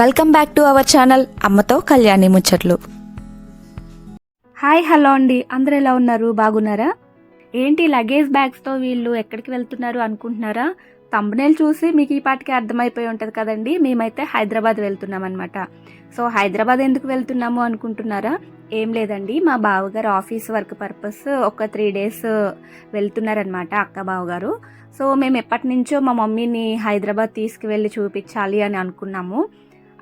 Welcome back to our channel అమ్మతో కళ్యాణి ముచ్చట్లు hi hello అండి. అందరు ఎలా ఉన్నారు? బాగున్నారా? ఏంటి లగేజ్ బ్యాగ్స్తో వీళ్ళు ఎక్కడికి వెళ్తున్నారు అనుకుంటున్నారా? తమ్మునేలు చూసి మీకు ఈ పాటికి అర్థమైపోయి ఉంటుంది కదండి. మేమైతే హైదరాబాద్ వెళ్తున్నాం అనమాట సో హైదరాబాద్ ఎందుకు వెళ్తున్నాము అనుకుంటున్నారా? ఏం లేదండి. మా బావగారు ఆఫీస్ వర్క్ పర్పస్ ఒక త్రీ డేస్ వెళ్తున్నారనమాట అక్క బావగారు. సో మేము ఎప్పటి నుంచో మా మమ్మీని హైదరాబాద్ తీసుకువెళ్ళి చూపించాలి అని అనుకున్నాము.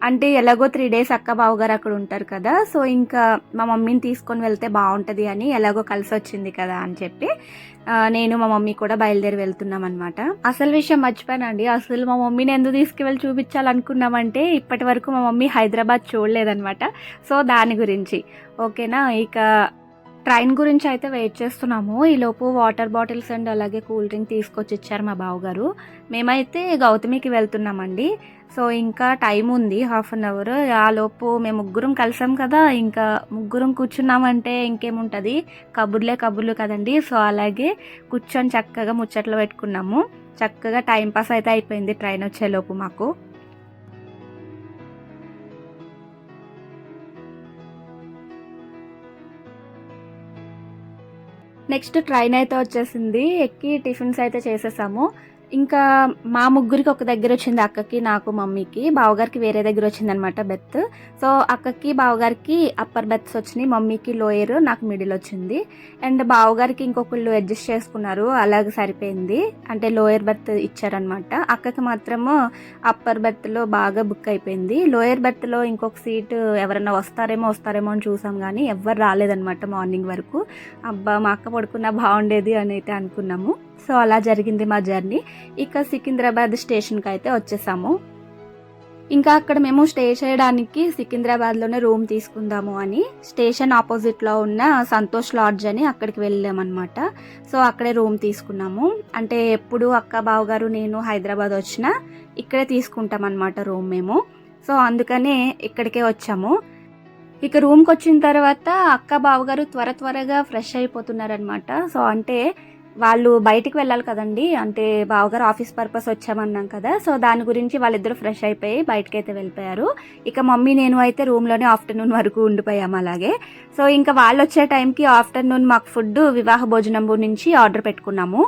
అంటే ఎలాగో త్రీ డేస్ అక్క బావగారు అక్కడ ఉంటారు కదా సో ఇంకా మా మమ్మీని తీసుకొని వెళ్తే బాగుంటుంది అని ఎలాగో కలిసి వచ్చింది కదా అని చెప్పి నేను మా మమ్మీ కూడా బయలుదేరి వెళ్తున్నాం అనమాట అసలు విషయం మర్చిపోయానండి. అసలు మా మమ్మీని ఎందుకు తీసుకువెళ్ళి చూపించాలనుకున్నామంటే ఇప్పటి వరకు మా మమ్మీ హైదరాబాద్ చూడలేదన్నమాట. సో దాని గురించి. ఓకేనా? ఇక ట్రైన్ గురించి అయితే వెయిట్ చేస్తున్నాము. ఈలోపు వాటర్ బాటిల్స్ అండ్ అలాగే కూల్ డ్రింక్ తీసుకొచ్చి ఇచ్చారు మా బావగారు. మేమైతే గౌతమికి వెళ్తున్నామండి. సో ఇంకా టైం ఉంది హాఫ్ అన్ అవర్. ఆ లోపు మేము ముగ్గురం కలిసాం కదా ఇంకా ముగ్గురం కూర్చున్నామంటే ఇంకేముంటుంది? కబుర్లే కబుర్లు కదండి. సో అలాగే కూర్చొని చక్కగా ముచ్చట్లు పెట్టుకున్నాము. చక్కగా టైం పాస్ అయితే అయిపోయింది ట్రైన్ వచ్చేలోపు మాకు. నెక్స్ట్ ట్రైన్ అయితే వచ్చేసింది. ఎక్కి టిఫిన్స్ అయితే చేసేసాము. ఇంకా మా ముగ్గురికి ఒక దగ్గర వచ్చింది అక్కకి నాకు మమ్మీకి. బావగారికి వేరే దగ్గర వచ్చింది అనమాట బెత్. సో అక్కకి బావగారికి అప్పర్ బెత్స్ వచ్చినాయి. మమ్మీకి లోయర్ నాకు మిడిల్ వచ్చింది. అండ్ బావగారికి ఇంకొకళ్ళు అడ్జస్ట్ చేసుకున్నారు. అలాగే సరిపోయింది. అంటే లోయర్ బెర్త్ ఇచ్చారనమాట అక్కకి మాత్రము అప్పర్ బెర్త్లో బాగా బుక్ అయిపోయింది. లోయర్ బెర్త్లో ఇంకొక సీట్ ఎవరైనా వస్తారేమో వస్తారేమో అని చూసాం కానీ ఎవ్వరు రాలేదనమాట మార్నింగ్ వరకు. అబ్బా మా అక్క పడుకున్నా బాగుండేది అని అయితే అనుకున్నాము. సో అలా జరిగింది మా జర్నీ. ఇక సికింద్రాబాద్ స్టేషన్కి అయితే వచ్చేసాము. ఇంకా అక్కడ మేము స్టే చేయడానికి సికింద్రాబాద్లోనే రూమ్ తీసుకుందాము అని స్టేషన్ ఆపోజిట్లో ఉన్న సంతోష్ లాడ్జ్ అని అక్కడికి వెళ్ళామన్నమాట. సో అక్కడే రూమ్ తీసుకున్నాము. అంటే ఎప్పుడు అక్క బావగారు నేను హైదరాబాద్ వచ్చినా ఇక్కడే తీసుకుంటాం అనమాట రూమ్ మేము. సో అందుకనే ఇక్కడికే వచ్చాము. ఇక రూమ్కి వచ్చిన తర్వాత అక్క బావగారు త్వర త్వరగా ఫ్రెష్ అయిపోతున్నారనమాట సో అంటే వాళ్ళు బయటికి వెళ్ళాలి కదండి. అంటే బావగారు ఆఫీస్ పర్పస్ వచ్చామన్నాం కదా. సో దాని గురించి వాళ్ళిద్దరు ఫ్రెష్ అయిపోయి బయటకి అయితే వెళ్ళిపోయారు. ఇక మమ్మీ నేను అయితే రూమ్లోనే ఆఫ్టర్నూన్ వరకు ఉండిపోయాము అలాగే. సో ఇంకా వాళ్ళు వచ్చే టైంకి ఆఫ్టర్నూన్ మాకు ఫుడ్ వివాహ భోజనం నుంచి ఆర్డర్ పెట్టుకున్నాము.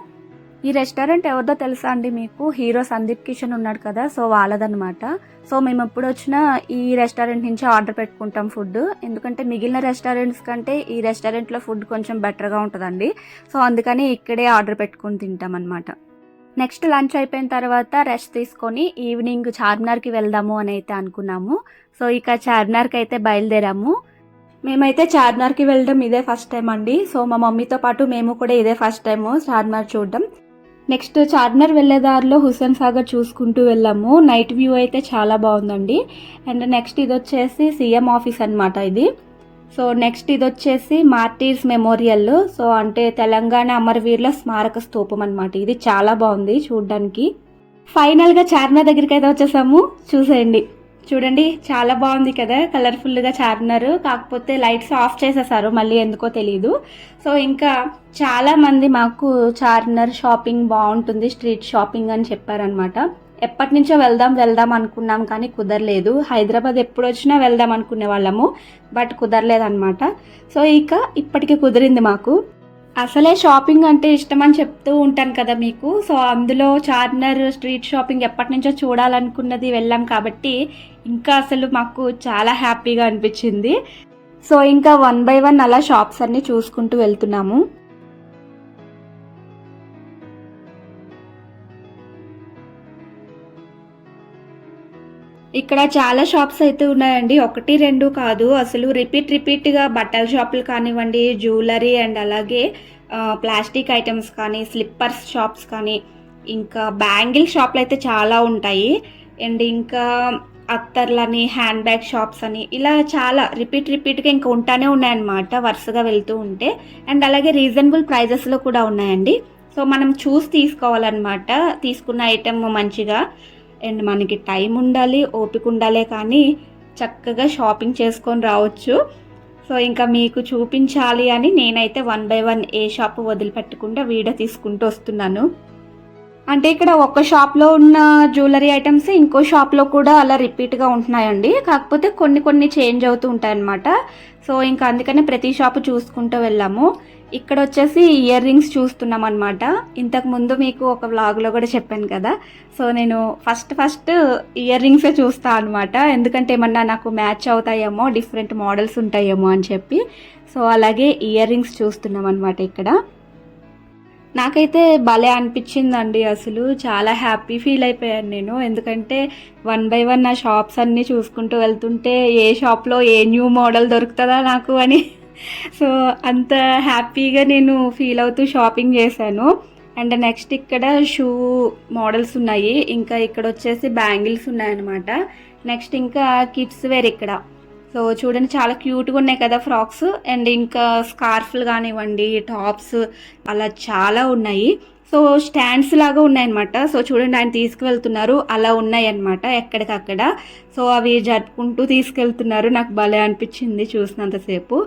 ఈ రెస్టారెంట్ ఎవరిదో తెలుసా అండి మీకు? హీరో సందీప్ కిషన్ ఉన్నాడు కదా సో వాళ్ళదనమాట సో మేము ఎప్పుడు వచ్చినా ఈ రెస్టారెంట్ నుంచి ఆర్డర్ పెట్టుకుంటాం ఫుడ్ ఎందుకంటే మిగిలిన రెస్టారెంట్స్ కంటే ఈ రెస్టారెంట్లో ఫుడ్ కొంచెం బెటర్గా ఉంటుందండి. సో అందుకని ఇక్కడే ఆర్డర్ పెట్టుకుని తింటాం అనమాట నెక్స్ట్ లంచ్ అయిపోయిన తర్వాత రెస్ట్ తీసుకొని ఈవినింగ్ చార్మినార్కి వెళ్దాము అని అయితే అనుకున్నాము. సో ఇక చార్మినార్కి అయితే బయలుదేరాము. మేమైతే చార్మినార్కి వెళ్ళడం ఇదే ఫస్ట్ టైం అండి. సో మా మమ్మీతో పాటు మేము కూడా ఇదే ఫస్ట్ టైము చార్మినార్ చూడడం. నెక్స్ట్ చార్మినార్ వెళ్ళే దారిలో హుస్సేన్ సాగర్ చూసుకుంటూ వెళ్ళాము. నైట్ వ్యూ అయితే చాలా బాగుందండి. అండ్ నెక్స్ట్ ఇది వచ్చేసి సీఎం ఆఫీస్ అన్నమాట ఇది. సో నెక్స్ట్ ఇది వచ్చేసి మార్టీర్స్ మెమోరియల్. సో అంటే తెలంగాణ అమరవీరుల స్మారక స్తూపం అనమాట ఇది. చాలా బాగుంది చూడడానికి. ఫైనల్గా చార్మినార్ దగ్గరికి అయితే వచ్చేసాము. చూసేయండి. చూడండి చాలా బాగుంది కదా కలర్ఫుల్గా చార్మినార్. కాకపోతే లైట్స్ ఆఫ్ చేసేసారు మళ్ళీ ఎందుకో తెలియదు సో ఇంకా చాలామంది మాకు చార్మినార్ షాపింగ్ బాగుంటుంది స్ట్రీట్ షాపింగ్ అని చెప్పారనమాట ఎప్పటి నుంచో వెళ్దాం వెళ్దాం అనుకున్నాం కానీ కుదరలేదు. హైదరాబాద్ ఎప్పుడు వచ్చినా వెళ్దాం అనుకునే వాళ్ళము బట్ కుదరలేదన్నమాట. సో ఇక ఇప్పటికి కుదిరింది మాకు. అసలే షాపింగ్ అంటే ఇష్టం అని చెప్తూ ఉంటాను కదా మీకు. సో అందులో చార్మినార్ స్ట్రీట్ షాపింగ్ ఎప్పటి నుంచో చూడాలనుకున్నది వెళ్ళాం కాబట్టి ఇంకా అసలు మాకు చాలా హ్యాపీగా అనిపించింది. సో ఇంకా వన్ బై వన్ అలా షాప్స్ అన్నీ చూసుకుంటూ వెళ్తున్నాము. ఇక్కడ చాలా షాప్స్ అయితే ఉన్నాయండి. ఒకటి రెండు కాదు. అసలు రిపీట్ రిపీట్గా బట్టల షాపులు కానివ్వండి జ్యువెలరీ అండ్ అలాగే ప్లాస్టిక్ ఐటమ్స్ కానీ స్లిప్పర్స్ షాప్స్ కానీ ఇంకా బ్యాంగిల్ షాప్లు అయితే చాలా ఉంటాయి. అండ్ ఇంకా అత్తర్లని హ్యాండ్ బ్యాగ్ షాప్స్ అని ఇలా చాలా రిపీట్ రిపీట్గా ఇంకా ఉంటానే ఉన్నాయన్నమాట వరుసగా వెళ్తూ ఉంటే. అండ్ అలాగే రీజనబుల్ ప్రైజెస్లో కూడా ఉన్నాయండి. సో మనం చూసి తీసుకోవాలన్నమాట. తీసుకున్న ఐటెం మంచిగా. అండ్ మనకి టైం ఉండాలి ఓపిక ఉండాలి కానీ చక్కగా షాపింగ్ చేసుకొని రావచ్చు. సో ఇంకా మీకు చూపించాలి అని నేనైతే వన్ బై వన్ ఏ షాప్ వదిలిపెట్టకుండా వీడియో తీసుకుంటూ వస్తున్నాను. అంటే ఇక్కడ ఒక షాప్లో ఉన్న జ్యువెలరీ ఐటమ్స్ ఇంకో షాప్లో కూడా అలా రిపీట్గా ఉంటున్నాయండి. కాకపోతే కొన్ని కొన్ని చేంజ్ అవుతూ ఉంటాయన్నమాట. సో ఇంకా అందుకనే ప్రతి షాపు చూసుకుంటూ వెళ్ళాము. ఇక్కడ వచ్చేసి ఇయర్ రింగ్స్ చూస్తున్నాం అనమాట ఇంతకుముందు మీకు ఒక వ్లాగ్లో కూడా చెప్పాను కదా. సో నేను ఫస్ట్ ఫస్ట్ ఇయర్ రింగ్సే చూస్తాను అనమాట ఎందుకంటే ఏమన్నా నాకు మ్యాచ్ అవుతాయేమో డిఫరెంట్ మోడల్స్ ఉంటాయేమో అని చెప్పి. సో అలాగే ఇయర్ రింగ్స్ చూస్తున్నాం అనమాట ఇక్కడ. నాకైతే భలే అనిపించిందండి అసలు. చాలా హ్యాపీ ఫీల్ అయిపోయాను నేను. ఎందుకంటే వన్ బై వన్ నా షాప్స్ అన్నీ చూసుకుంటూ వెళ్తుంటే ఏ షాప్లో ఏ న్యూ మోడల్ దొరుకుతుందా నాకు అని. సో అంత హ్యాపీగా నేను ఫీల్ అవుతూ షాపింగ్ చేశాను. అండ్ నెక్స్ట్ ఇక్కడ షూ మోడల్స్ ఉన్నాయి. ఇంకా ఇక్కడ వచ్చేసి బ్యాంగిల్స్ ఉన్నాయన్నమాట. నెక్స్ట్ ఇంకా కిడ్స్ వేర్ ఇక్కడ. సో చూడండి చాలా క్యూట్గా ఉన్నాయి కదా ఫ్రాక్స్. అండ్ ఇంకా స్కార్ఫ్లు కానివ్వండి టాప్స్ అలా చాలా ఉన్నాయి. సో స్టాండ్స్ లాగా ఉన్నాయన్నమాట. సో చూడండి ఆయన తీసుకువెళ్తున్నారు. అలా ఉన్నాయి అన్నమాట ఎక్కడికక్కడ. సో అవి జరుపుకుంటూ తీసుకెళ్తున్నారు. నాకు భలే అనిపించింది చూసినంతసేపు.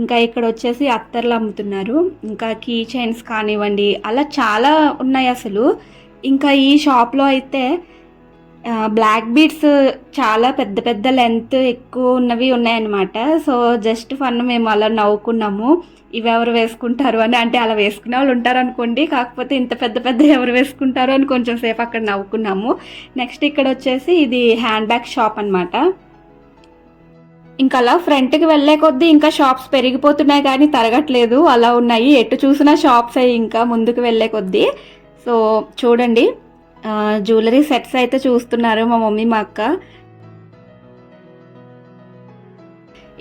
ఇంకా ఇక్కడ వచ్చేసి అత్తర్లు అమ్ముతున్నారు. ఇంకా కీ చైన్స్ కానివ్వండి అలా చాలా ఉన్నాయి అసలు. ఇంకా ఈ షాప్లో అయితే బ్లాక్ బీడ్స్ చాలా పెద్ద పెద్ద లెంత్ ఎక్కువ ఉన్నవి ఉన్నాయన్నమాట. సో జస్ట్ ఫన్ మేము అలా నవ్వుకున్నాము. ఇవి ఎవరు వేసుకుంటారు అని అంటే అలా వేసుకునే వాళ్ళు ఉంటారు అనుకోండి కాకపోతే ఇంత పెద్ద పెద్ద ఎవరు వేసుకుంటారు అని కొంచెం సేపు అక్కడ నవ్వుకున్నాము. నెక్స్ట్ ఇక్కడ వచ్చేసి ఇది హ్యాండ్ బ్యాగ్ షాప్ అనమాట ఇంకా అలా ఫ్రంట్కి వెళ్ళే కొద్దీ ఇంకా షాప్స్ పెరిగిపోతున్నాయి కానీ తరగట్లేదు. అలా ఉన్నాయి. ఎటు చూసినా షాప్స్ అయ్యి ఇంకా ముందుకు వెళ్ళే కొద్దీ. సో చూడండి. జ్యువెలరీ సెట్స్ అయితే చూస్తున్నారు మా మమ్మీ మా అక్క.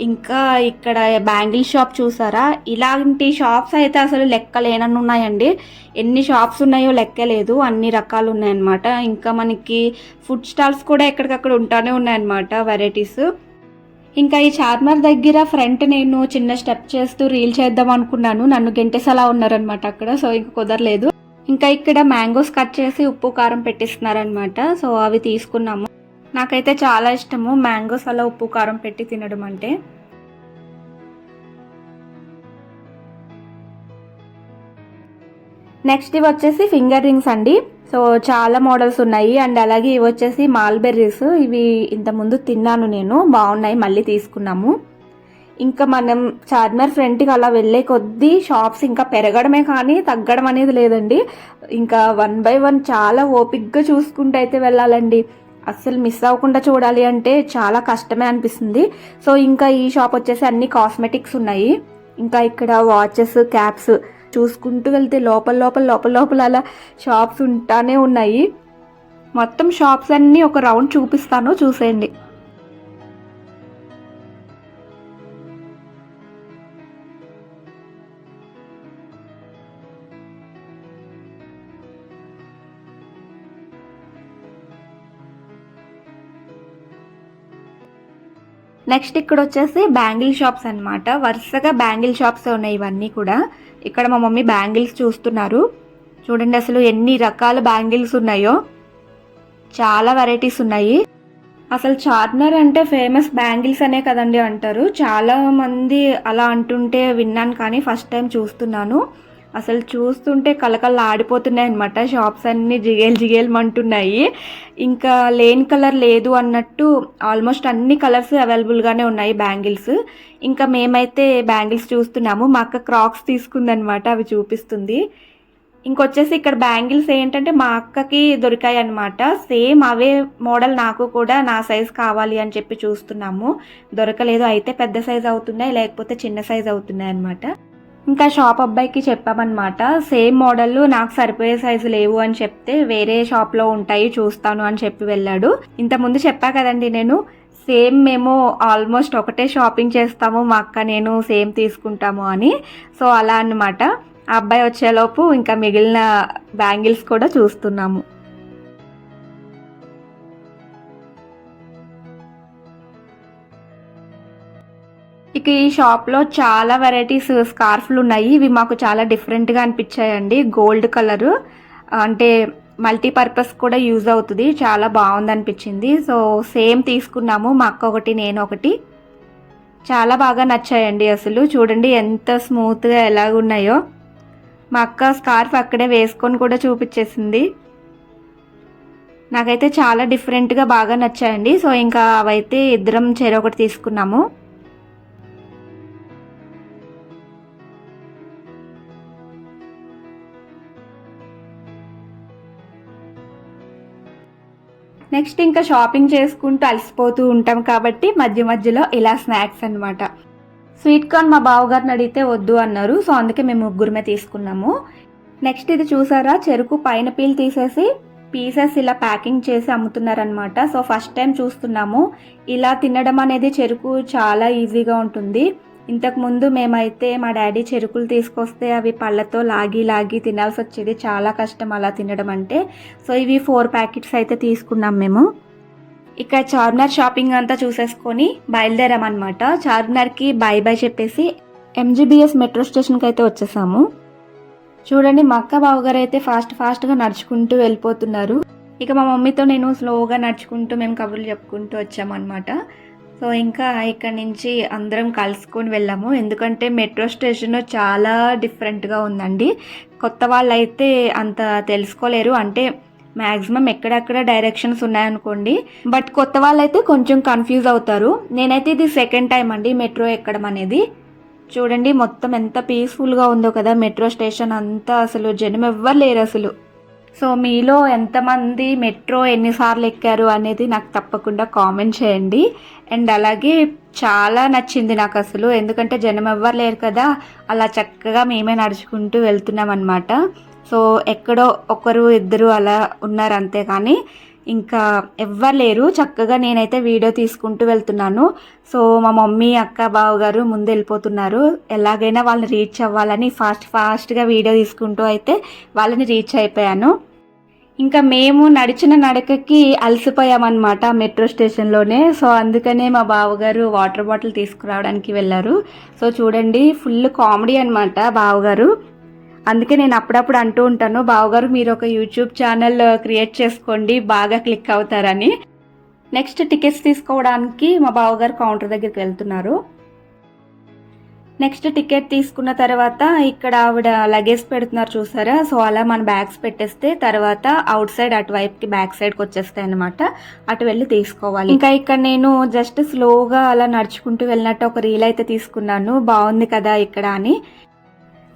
ఇంకా ఇక్కడ బ్యాంగిల్ షాప్ చూసారా? ఇలాంటి షాప్స్ అయితే అసలు లెక్కలేనన్నా ఉన్నాయండి ఎన్ని షాప్స్ ఉన్నాయో లెక్కలేదు. అన్ని రకాలు ఉన్నాయన్నమాట ఇంకా మనకి ఫుడ్ స్టాల్స్ కూడా ఎక్కడికక్కడ ఉంటానే ఉన్నాయన్నమాట వెరైటీస్ ఇంకా ఈ చార్మర్ దగ్గర ఫ్రంట్ నేను చిన్న స్టెప్ చేస్తూ రీల్ చేద్దాం అనుకున్నాను. నన్ను గెంటేసలా ఉన్నారనమాట అక్కడ. సో ఇంకా కుదరలేదు. ఇంకా ఇక్కడ మ్యాంగోస్ కట్ చేసి ఉప్పు కారం పెట్టిస్తున్నారనమాట సో అవి తీసుకున్నాము. నాకైతే చాలా ఇష్టము మ్యాంగోస్ అలా ఉప్పు కారం పెట్టి తినడం అంటే. నెక్స్ట్ ఇవి వచ్చేసి ఫింగర్ రింగ్స్ అండి. సో చాలా మోడల్స్ ఉన్నాయి. అండ్ అలాగే ఇవి వచ్చేసి మాల్బెర్రీస్. ఇవి ఇంతకుముందు తిన్నాను నేను. బాగున్నాయి. మళ్ళీ తీసుకున్నాము. ఇంకా మనం చార్మినార్ ఫ్రంట్కి అలా వెళ్ళే కొద్దీ షాప్స్ ఇంకా పెరగడమే కానీ తగ్గడం అనేది లేదండి. ఇంకా వన్ బై వన్ చాలా ఓపిక్గా చూసుకుంటూ అయితే వెళ్ళాలండి. అస్సలు మిస్ అవ్వకుండా చూడాలి అంటే చాలా కష్టమే అనిపిస్తుంది. సో ఇంకా ఈ షాప్ వచ్చేసి అన్ని కాస్మెటిక్స్ ఉన్నాయి. ఇంకా ఇక్కడ వాచెస్ క్యాప్స్ చూసుకుంటూ వెళ్తే లోపల లోపల లోపల లోపల అలా షాప్స్ ఉంటానే ఉన్నాయి. మొత్తం షాప్స్ అన్నీ ఒక రౌండ్ చూపిస్తాను. చూసేయండి. నెక్స్ట్ ఇక్కడ వచ్చేసి బ్యాంగిల్ షాప్స్ అన్నమాట. వరుసగా బ్యాంగిల్ షాప్స్ ఉన్నాయి ఇవన్నీ కూడా. ఇక్కడ మా మమ్మీ బ్యాంగిల్స్ చూస్తున్నారు. చూడండి అసలు ఎన్ని రకాల బ్యాంగిల్స్ ఉన్నాయో. చాలా వెరైటీస్ ఉన్నాయి. అసలు చార్మినార్ అంటే ఫేమస్ బ్యాంగిల్స్ అనే కదండి అంటారు. చాలా మంది అలా అంటుంటే విన్నాను కానీ ఫస్ట్ టైం చూస్తున్నాను. అసలు చూస్తుంటే కలకల్లా ఆడిపోతున్నాయి అనమాట షాప్స్ అన్నీ జిగేలు జిగేలమంటున్నాయి ఇంకా లేని కలర్ లేదు అన్నట్టు ఆల్మోస్ట్ అన్ని కలర్స్ అవైలబుల్గానే ఉన్నాయి బ్యాంగిల్స్. ఇంకా మేమైతే బ్యాంగిల్స్ చూస్తున్నాము. మా అక్క క్రాక్స్ తీసుకుందనమాట అవి చూపిస్తుంది. ఇంకొచ్చేసి ఇక్కడ బ్యాంగిల్స్ ఏంటంటే మా అక్కకి దొరికాయి అనమాట సేమ్ అవే మోడల్ నాకు కూడా నా సైజ్ కావాలి అని చెప్పి చూస్తున్నాము. దొరకలేదు. అయితే పెద్ద సైజ్ అవుతున్నాయి లేకపోతే చిన్న సైజ్ అవుతున్నాయి అనమాట ఇంకా షాప్ అబ్బాయికి చెప్పామన్నమాట సేమ్ మోడల్ నాకు సరిపోయే సైజు లేవు అని చెప్తే వేరే షాప్లో ఉంటాయి చూస్తాను అని చెప్పి వెళ్ళాడు. ఇంతకుముందు చెప్పా కదండి నేను సేమ్ మేము ఆల్మోస్ట్ ఒకటే షాపింగ్ చేస్తాము మా అక్క నేను సేమ్ తీసుకుంటాము అని. సో అలా అన్నమాట. ఆ అబ్బాయి వచ్చేలోపు ఇంకా మిగిలిన బ్యాంగిల్స్ కూడా చూస్తున్నాము. ఇక ఈ షాప్లో చాలా వెరైటీస్ స్కార్ఫ్లు uh, ఉన్నాయి. ఇవి మాకు చాలా డిఫరెంట్గా అనిపించాయండి. గోల్డ్ కలరు uh, అంటే మల్టీపర్పస్ కూడా యూజ్ అవుతుంది. చాలా బాగుంది అనిపించింది. సో సేమ్ తీసుకున్నాము. మా అక్క ఒకటి నేను ఒకటి. చాలా బాగా నచ్చాయండి అసలు. చూడండి ఎంత స్మూత్గా ఎలాగున్నాయో మా అక్క స్కార్ఫ్ అక్కడే వేసుకొని కూడా చూపించేసింది. నాకైతే చాలా డిఫరెంట్గా బాగా నచ్చాయండి. సో ఇంకా అవైతే ఇద్దరం చెరొకటి తీసుకున్నాము. నెక్స్ట్ ఇంకా షాపింగ్ చేసుకుంటూ అలసిపోతూ ఉంటాం కాబట్టి మధ్య మధ్యలో ఇలా స్నాక్స్ అన్నమాట. స్వీట్ కార్న్ మా బావగారిని అడిగితే వద్దు అన్నారు. సో అందుకే మేము ముగ్గురమే తీసుకున్నాము. నెక్స్ట్ ఇది చూసారా? చెరుకు పైన పీల్ తీసేసి పీసెస్ ఇలా ప్యాకింగ్ చేసి అమ్ముతున్నారనమాట సో ఫస్ట్ టైం చూస్తున్నాము. ఇలా తినడం అనేది చెరుకు చాలా ఈజీగా ఉంటుంది. ఇంతకుముందు మేమైతే మా డాడీ చెరుకులు తీసుకొస్తే అవి పళ్ళతో లాగి లాగి తినాల్సి వచ్చేది చాలా కష్టం అలా తినడం అంటే. సో ఇవి ఫోర్ ప్యాకెట్స్ అయితే తీసుకున్నాం మేము. ఇక చార్మినార్ షాపింగ్ అంతా చూసేసుకొని బయలుదేరామన్నమాట. చార్మినార్కి బై బై చెప్పేసి ఎంజీబీఎస్ మెట్రో స్టేషన్కి అయితే వచ్చేసాము. చూడండి మా అక్క బావగారు అయితే ఫాస్ట్ ఫాస్ట్గా నడుచుకుంటూ వెళ్ళిపోతున్నారు. ఇక మా మమ్మీతో నేను స్లోగా నడుచుకుంటూ మేము కబుర్లు చెప్పుకుంటూ వచ్చామన్నమాట. సో ఇంకా ఇక్కడ నుంచి అందరం కలుసుకొని వెళ్ళాము. ఎందుకంటే మెట్రో స్టేషన్ చాలా డిఫరెంట్గా ఉందండి. కొత్త వాళ్ళు అయితే అంత తెలుసుకోలేరు. అంటే మ్యాక్సిమం ఎక్కడెక్కడ డైరెక్షన్స్ ఉన్నాయనుకోండి. బట్ కొత్త వాళ్ళైతే కొంచెం కన్ఫ్యూజ్ అవుతారు. నేనైతే ఇది సెకండ్ టైం అండి మెట్రో ఎక్కడం అనేది. చూడండి మొత్తం ఎంత పీస్ఫుల్గా ఉందో కదా మెట్రో స్టేషన్ అంతా అసలు. జనం ఎవ్వరు లేరు అసలు. సో మీలో ఎంతమంది మెట్రో ఎన్నిసార్లు ఎక్కారు అనేది నాకు తప్పకుండా కామెంట్ చేయండి. అండ్ అలాగే చాలా నచ్చింది నాకు అసలు. ఎందుకంటే జనం ఎవ్వరు లేరు కదా. అలా చక్కగా మేమే నడుచుకుంటూ వెళ్తున్నాం అనమాట సో ఎక్కడో ఒకరు ఇద్దరు అలా ఉన్నారు అంతే కానీ ఇంకా ఎవ్వరు లేరు. చక్కగా నేనైతే వీడియో తీసుకుంటూ వెళ్తున్నాను. సో మా మమ్మీ అక్క బావ గారు ముందు వెళ్ళిపోతున్నారు. ఎలాగైనా వాళ్ళని రీచ్ అవ్వాలని ఫాస్ట్ ఫాస్ట్గా వీడియో తీసుకుంటూ అయితే వాళ్ళని రీచ్ అయిపోయాను. ఇంకా మేము నడిచిన నడకకి అలసిపోయామన్నమాట మెట్రో స్టేషన్లోనే. సో అందుకనే మా బావగారు వాటర్ బాటిల్ తీసుకురావడానికి వెళ్ళారు. సో చూడండి ఫుల్ కామెడీ అనమాట బావగారు. అందుకే నేను అప్పుడప్పుడు అంటూ ఉంటాను బావగారు మీరు ఒక యూట్యూబ్ ఛానల్ క్రియేట్ చేసుకోండి బాగా క్లిక్ అవుతారని. నెక్స్ట్ టికెట్స్ తీసుకోవడానికి మా బావగారు కౌంటర్ దగ్గరికి వెళ్తున్నారు. నెక్స్ట్ టికెట్ తీసుకున్న తర్వాత ఇక్కడ ఆవిడ లగేజ్ పెడుతున్నారు చూసారా? సో అలా మన బ్యాగ్స్ పెట్టేస్తే తర్వాత అవుట్ సైడ్ అటువైపుకి బ్యాక్ సైడ్కి వచ్చేస్తాయి అనమాట అటు వెళ్ళి తీసుకోవాలి. ఇంకా ఇక్కడ నేను జస్ట్ స్లోగా అలా నడుచుకుంటూ వెళ్ళినట్టు ఒక రీల్ అయితే తీసుకున్నాను. బాగుంది కదా ఇక్కడ అని.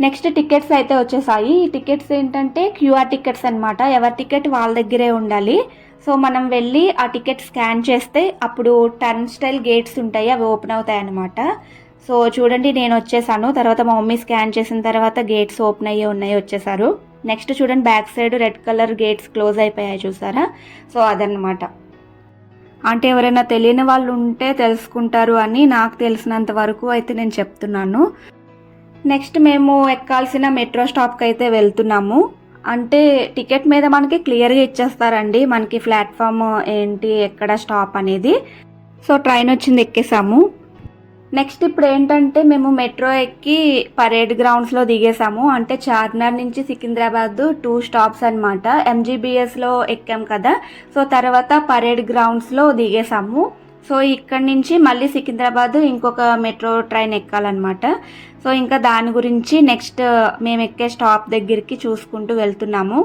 నెక్స్ట్ టికెట్స్ అయితే వచ్చేసాయి. ఈ టికెట్స్ ఏంటంటే క్యూఆర్ టికెట్స్ అనమాట ఎవరి టికెట్ వాళ్ళ దగ్గరే ఉండాలి. సో మనం వెళ్ళి ఆ టికెట్ స్కాన్ చేస్తే అప్పుడు టర్న్ స్టైల్ గేట్స్ ఉంటాయి. అవి ఓపెన్ అవుతాయి అనమాట సో చూడండి నేను వచ్చేసాను. తర్వాత మా మమ్మీ స్కాన్ చేసిన తర్వాత గేట్స్ ఓపెన్ అయ్యి ఉన్నాయి వచ్చేసారు. నెక్స్ట్ చూడండి back side red colour gates close అయిపోయాయి చూసారా? సో అదనమాట అంటే ఎవరైనా తెలియని వాళ్ళు ఉంటే తెలుసుకుంటారు అని నాకు తెలిసినంత వరకు అయితే నేను చెప్తున్నాను. నెక్స్ట్ మేము ఎక్కాల్సిన మెట్రో స్టాప్కి అయితే వెళ్తున్నాము. అంటే టికెట్ మీద మనకి క్లియర్గా ఇచ్చేస్తారండి. మనకి ప్లాట్ఫామ్ ఏంటి ఎక్కడ స్టాప్ అనేది. సో ట్రైన్ వచ్చింది ఎక్కేసాము. నెక్స్ట్ ఇప్పుడు ఏంటంటే మేము మెట్రో ఎక్కి పరేడ్ గ్రౌండ్స్లో దిగేసాము. అంటే చార్మినార్ నుంచి సికింద్రాబాద్ టూ స్టాప్స్ అనమాట ఎంజీబీఎస్లో ఎక్కాం కదా. సో తర్వాత పరేడ్ గ్రౌండ్స్లో దిగేసాము. సో ఇక్కడ నుంచి మళ్ళీ సికింద్రాబాద్ ఇంకొక మెట్రో ట్రైన్ ఎక్కాలన్నమాట. సో ఇంకా దాని గురించి నెక్స్ట్ మేము ఎక్కే స్టాప్ దగ్గరికి చూసుకుంటూ వెళ్తున్నాము.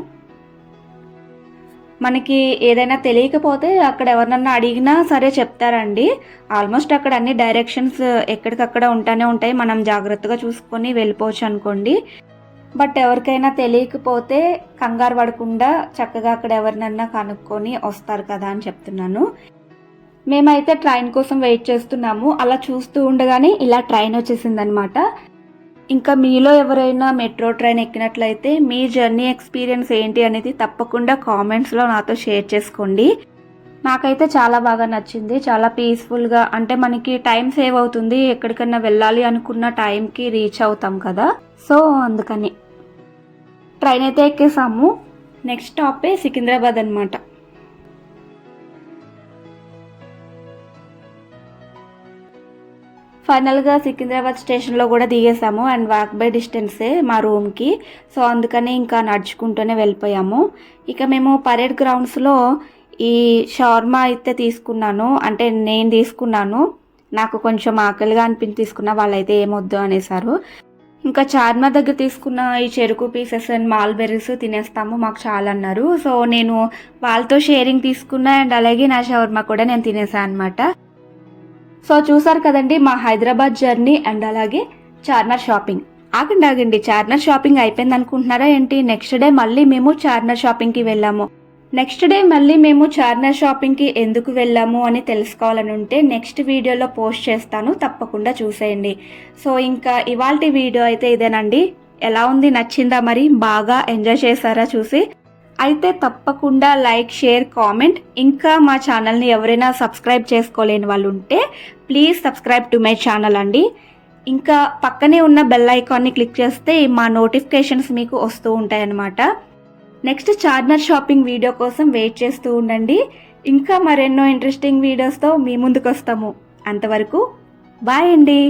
మనకి ఏదైనా తెలియకపోతే అక్కడ ఎవరినన్నా అడిగినా సరే చెప్తారండి. ఆల్మోస్ట్ అక్కడ అన్ని డైరెక్షన్స్ ఎక్కడికక్కడ ఉంటానే ఉంటాయి. మనం జాగ్రత్తగా చూసుకొని వెళ్ళిపోవచ్చు అనుకోండి. బట్ ఎవరికైనా తెలియకపోతే కంగారు పడకుండా చక్కగా అక్కడ ఎవరినన్నా కనుక్కొని వస్తారు కదా అని చెప్తున్నాను. మేమైతే ట్రైన్ కోసం వెయిట్ చేస్తున్నాము. అలా చూస్తూ ఉండగానే ఇలా ట్రైన్ వచ్చేసిందనమాట ఇంకా మీలో ఎవరైనా మెట్రో ట్రైన్ ఎక్కినట్లయితే మీ జర్నీ ఎక్స్పీరియన్స్ ఏంటి అనేది తప్పకుండా కామెంట్స్లో నాతో షేర్ చేసుకోండి. నాకైతే చాలా బాగా నచ్చింది. చాలా పీస్ఫుల్గా అంటే మనకి టైం సేవ్ అవుతుంది. ఎక్కడికన్నా వెళ్ళాలి అనుకున్న టైంకి రీచ్ అవుతాం కదా. సో అందుకని. ట్రైన్ అయితే ఎక్కేసాము. నెక్స్ట్ స్టాపే సికింద్రాబాద్ అనమాట ఫైనల్గా సికింద్రాబాద్ స్టేషన్లో కూడా దిగేసాము. అండ్ వాక్ బై డిస్టెన్సే మా రూమ్కి. సో అందుకని ఇంకా నడుచుకుంటూనే వెళ్ళిపోయాము. ఇక మేము పరేడ్ గ్రౌండ్స్లో ఈ షవర్మా అయితే తీసుకున్నాను. అంటే నేను తీసుకున్నాను. నాకు కొంచెం ఆకలిగా అనిపించి తీసుకున్న వాళ్ళైతే ఏమొద్దు అనేసారు. ఇంకా చార్మా దగ్గర తీసుకున్న ఈ చెరుకు పీసెస్ అండ్ మాల్బెర్రీస్ తినేస్తాము మాకు చాలా అన్నారు సో నేను వాళ్ళతో షేరింగ్ తీసుకున్నా అండ్ అలాగే నా షవర్మా కూడా నేను తినేసాను అనమాట సో చూసారు కదండి మా హైదరాబాద్ జర్నీ అండ్ అలాగే చార్నర్ షాపింగ్. ఆగండి ఆగండి. చార్నర్ షాపింగ్ అయిపోయింది అనుకుంటున్నారా ఏంటి? నెక్స్ట్ డే మళ్ళీ మేము చార్నర్ షాపింగ్కి వెళ్ళాము. నెక్స్ట్ డే మళ్ళీ మేము చార్నర్ షాపింగ్కి ఎందుకు వెళ్ళాము అని తెలుసుకోవాలని ఉంటే నెక్స్ట్ వీడియోలో పోస్ట్ చేస్తాను. తప్పకుండా చూసేయండి. సో ఇంకా ఇవాళ వీడియో అయితే ఇదేనండి. ఎలా ఉంది? నచ్చిందా మరి? బాగా ఎంజాయ్ చేశారా? చూసి అయితే తప్పకుండా లైక్ షేర్ కామెంట్. ఇంకా మా ఛానల్ని ఎవరైనా సబ్స్క్రైబ్ చేసుకోలేని వాళ్ళు ఉంటే please subscribe to my channel అండి. ఇంకా పక్కనే ఉన్న బెల్ ఐకాన్ని క్లిక్ చేస్తే మా నోటిఫికేషన్స్ మీకు వస్తూ ఉంటాయన్నమాట. నెక్స్ట్ చార్మినార్ షాపింగ్ వీడియో కోసం వెయిట్ చేస్తూ ఉండండి. ఇంకా మరెన్నో ఇంట్రెస్టింగ్ వీడియోస్తో మీ ముందుకు వస్తాము అంతవరకు బాయ్ అండి.